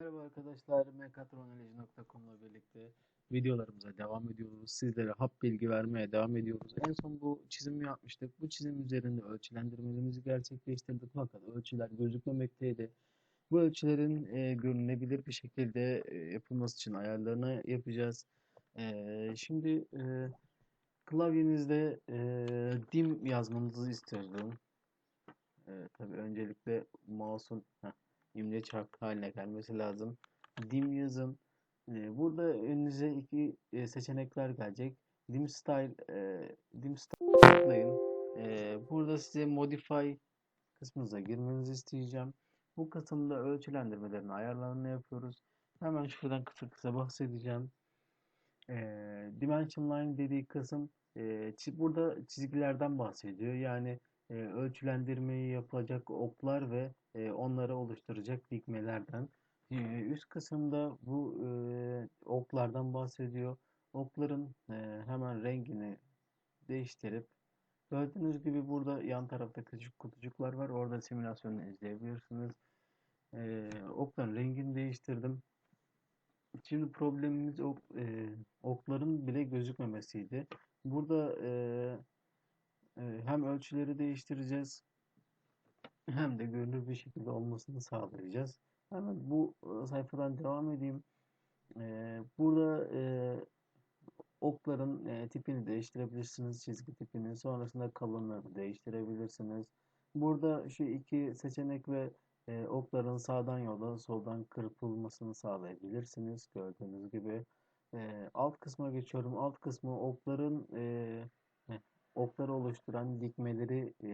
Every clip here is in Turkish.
Merhaba arkadaşlar, mekatronoloji.com ile birlikte videolarımıza devam ediyoruz. Sizlere hap bilgi vermeye devam ediyoruz. En son bu çizimi yapmıştık. Bu çizim üzerinde ölçülendirmelerimizi gerçekleştirdik fakat ölçüler gözükmemekteydi. Bu ölçülerin e, görünebilir bir şekilde e, yapılması için ayarlarını yapacağız. E, şimdi e, klavyenizde e, dim yazmanızı istiyorum. E, tabii öncelikle mouse'un imleç harf haline gelmesi lazım. Dim yazın. Ee, burada önünüze iki e, seçenekler gelecek. Dim style, e, dim style tıklayın. Ee, burada size modify kısmınıza girmenizi isteyeceğim. Bu kısımda ölçülendirmelerin ayarlarını yapıyoruz. Hemen şuradan kısa kısa bahsedeceğim. Ee, dimension line dediği kısım e, burada çizgilerden bahsediyor. Yani e, ölçülendirmeyi yapacak oklar ve e, onları oluşturacak dikmelerden. E, üst kısımda bu e, oklardan bahsediyor. Okların e, hemen rengini değiştirip gördüğünüz gibi burada yan tarafta küçük kutucuklar var. Orada simülasyonu izleyebilirsiniz. E, okların rengini değiştirdim. Şimdi problemimiz ok, e, okların bile gözükmemesiydi. Burada e, hem ölçüleri değiştireceğiz hem de görünür bir şekilde olmasını sağlayacağız. Hemen bu e, sayfadan devam edeyim. E, burada e, okların e, tipini değiştirebilirsiniz, çizgi tipini. Sonrasında kalınlığını değiştirebilirsiniz. Burada şu iki seçenek ve okların sağdan yola, soldan kırpılmasını sağlayabilirsiniz. Gördüğünüz gibi. E, alt kısma geçiyorum. Alt kısmı okların okları oluşturan dikmeleri e,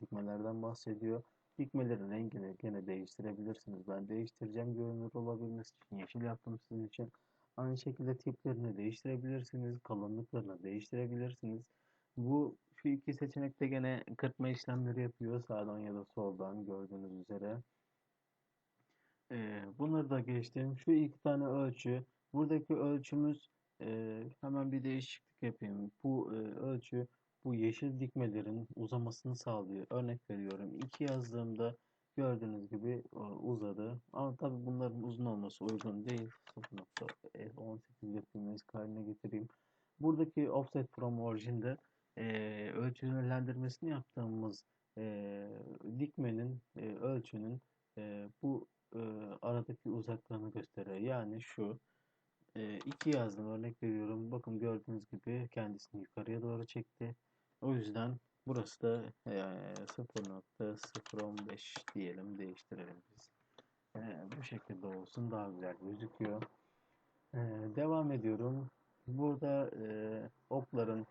dikmelerden bahsediyor. Dikmelerin rengini gene değiştirebilirsiniz. Ben değiştireceğim görünür olabilmesi için yeşil yaptım sizin için. Aynı şekilde tiplerini değiştirebilirsiniz. Kalınlıklarını değiştirebilirsiniz. Bu şu iki seçenekte gene kırpma işlemleri yapıyor. Sağdan ya da soldan gördüğünüz üzere. Ee, bunları da geçtim. Şu iki tane ölçü. Buradaki ölçümüz e, hemen bir yapayım. Bu e, ölçü bu yeşil dikmelerin uzamasını sağlıyor. Örnek veriyorum. 2 yazdığımda gördüğünüz gibi e, uzadı. Ama tabii bunların uzun olması uygun değil. 0.18 yapayım. haline getireyim. Buradaki offset from origin'de e, ölçülendirmesini yaptığımız e, dikmenin e, ölçünün e, bu e, aradaki uzaklığını gösteriyor. Yani şu 2 yazdım örnek veriyorum. Bakın gördüğünüz gibi kendisini yukarıya doğru çekti. O yüzden burası da e, 0.015 diyelim değiştirelim biz. E, bu şekilde olsun daha güzel gözüküyor. E, devam ediyorum. Burada e, okların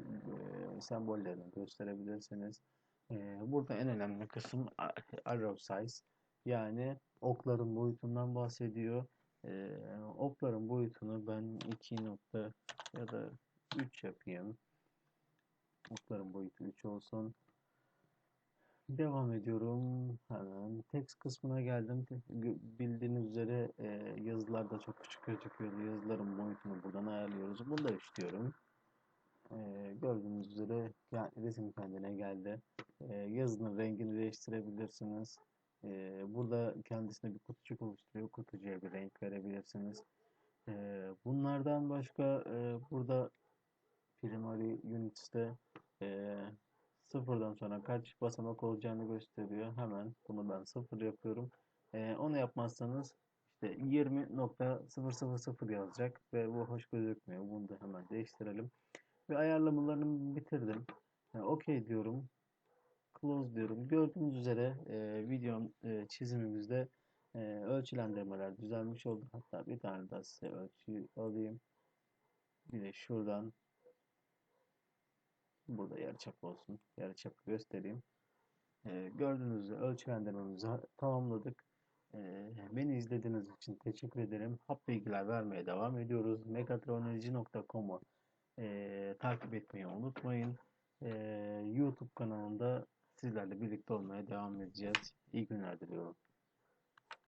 e, sembollerini gösterebilirsiniz. E, burada en önemli kısım arrow size. Yani okların boyutundan bahsediyor. Ee, okların boyutunu ben 2 nokta ya da 3 yapayım. Okların boyutu 3 olsun. Devam ediyorum. Hemen text kısmına geldim. Bildiğiniz üzere e, yazılar da çok küçük gözüküyordu. Yazıların boyutunu buradan ayarlıyoruz. Bunu da 3 diyorum. E, gördüğünüz üzere resim kendine geldi. E, yazının rengini değiştirebilirsiniz. Ee, burada kendisine bir kutucuk oluşturuyor. Kutucuğa bir renk verebilirsiniz. Ee, bunlardan başka e, burada primary units'te e, sıfırdan sonra kaç basamak olacağını gösteriyor. Hemen bunu ben sıfır yapıyorum. E, onu yapmazsanız işte 20.000 yazacak ve bu hoş gözükmüyor. Bunu da hemen değiştirelim. Ve ayarlamalarımı bitirdim. Yani OK diyorum close diyorum. Gördüğünüz üzere e, videom e, çizimimizde e, ölçülendirmeler düzelmiş oldu. Hatta bir tane daha size ölçü alayım. Bir de şuradan burada yarıçap olsun. Yarıçapı göstereyim. E, gördüğünüz üzere ölçülendirmemizi tamamladık. E, beni izlediğiniz için teşekkür ederim. Hap bilgiler vermeye devam ediyoruz. megatronoloji.com'u e, takip etmeyi unutmayın. E, YouTube kanalında sizlerle birlikte olmaya devam edeceğiz. İyi günler diliyorum.